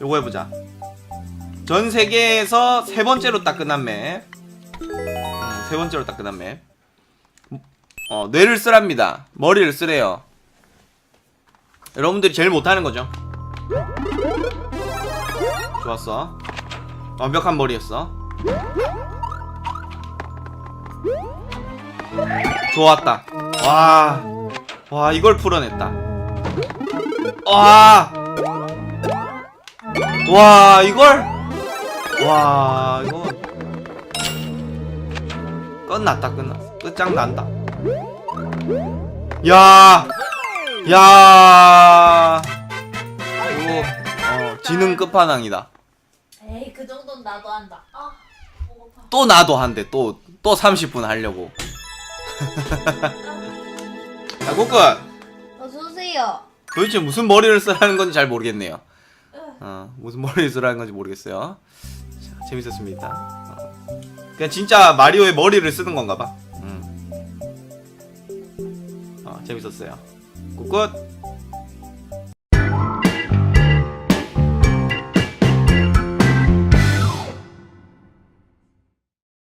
요거 해보자. 전 세계에서 세 번째로 딱 끝난 맵. 음, 세 번째로 딱 끝난 맵. 어, 뇌를 쓰랍니다. 머리를 쓰래요. 여러분들이 제일 못하는 거죠. 좋았어. 완벽한 머리였어. 좋았다. 와. 와, 이걸 풀어냈다. 와. 와, 이걸? 와, 이거. 끝났다, 끝났어. 끝장난다. 야. 야. 이거, 어, 지능 끝판왕이다. 에이 그 정도는 나도 한다. 아 배고파. 또 나도 한대, 또, 또 30분 하려고. 야, 꼬끝. 어서 오세요. 도대체 무슨 머리를 쓰라는 건지 잘 모르겠네요. 어, 무슨 머리를 쓰라는 건지 모르겠어요. 자, 재밌었습니다. 어. 그냥 진짜 마리오의 머리를 쓰는 건가 봐. 음. 어, 재밌었어요. 굿굿.